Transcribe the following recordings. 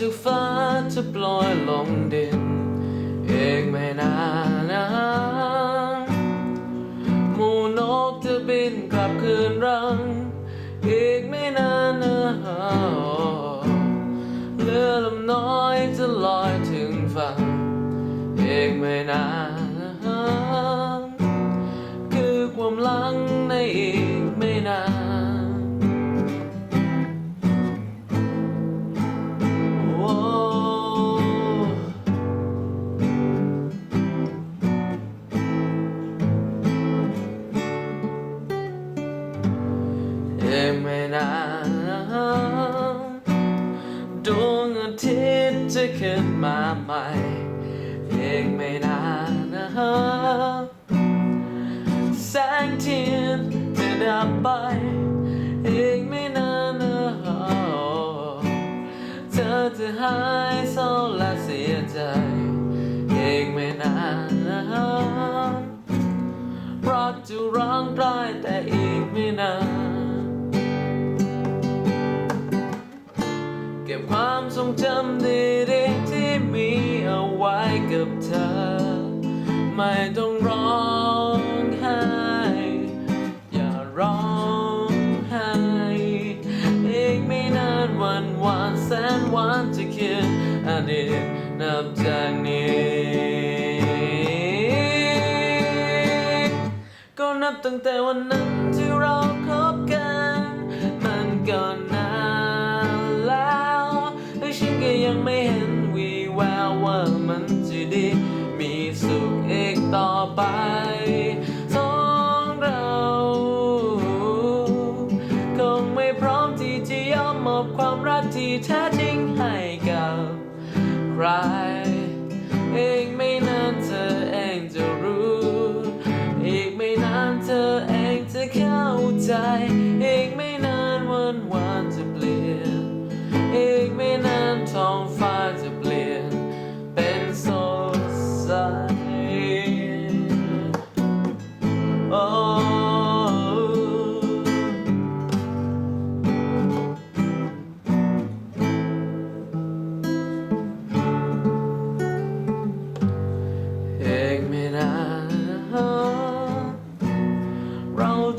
จากฟ้าจะปล่อยลงดินอีกไม่นานนะฮะหมูนกจะบินกลับคืนรัง อีกไม่นานนะฮะเรือลำน้อยจะลอยถึงฝั่งอีกไม่นาน ทิตย์จะขึ้นมาใหม่เองไม่นานนะฮะแสงเทียนจะดับไปอีกไม่นานนะฮะเธอจะหายเศร้าและเสียใจอีกไม่นานนะฮะรักจะร้างไกลแต่อีกไม่นาน งจำดีๆที่มีเอาไว้กับเธอ ไม่ต้องร้องไห้ อย่าร้องไห้อีกไม่นานวันวานแสนหวานจะเขียนอดีตนับจากนี้ก็นับตั้งแต่วันนั้น มอบความรักที่แท้จริงให้กับใคร เองไม่นานเธอเองจะรู้ อีกไม่นานเธอเองจะเข้าใจ อีกไม่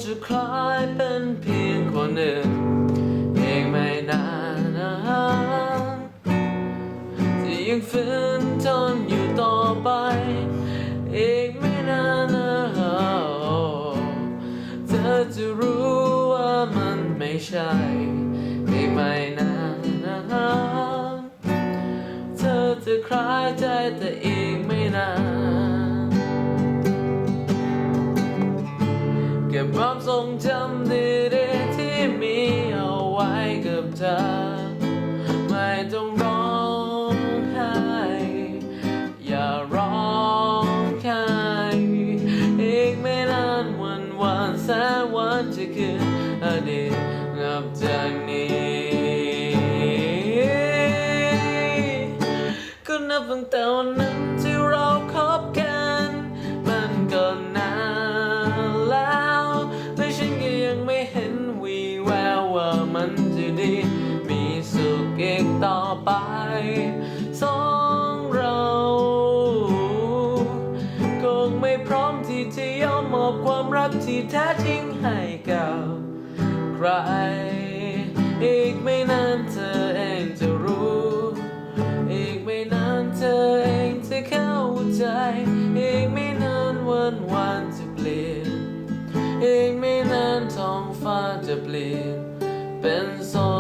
จะคล้ายเป็นเพียงคนหนึ่งเอกไม่นานที่ยังฝืนทนอยู่ต่อไป อีกไม่นานเธอจะรู้ว่ามันไม่ใช่อีกไม่นานเธอจะคลายใจแต่อีกไม่นาน ความทรงจำดีๆที่มีเอาไว้กับเธอ ยังไม่เห็นวีแววว่ามันจะดี มีสุขอีกต่อไปสองเรา คงไม่พร้อมที่จะยอมมอบความรักที่แท้จริงให้กับใครอีกไม่ จะเปลี่ยนเป็นสดใส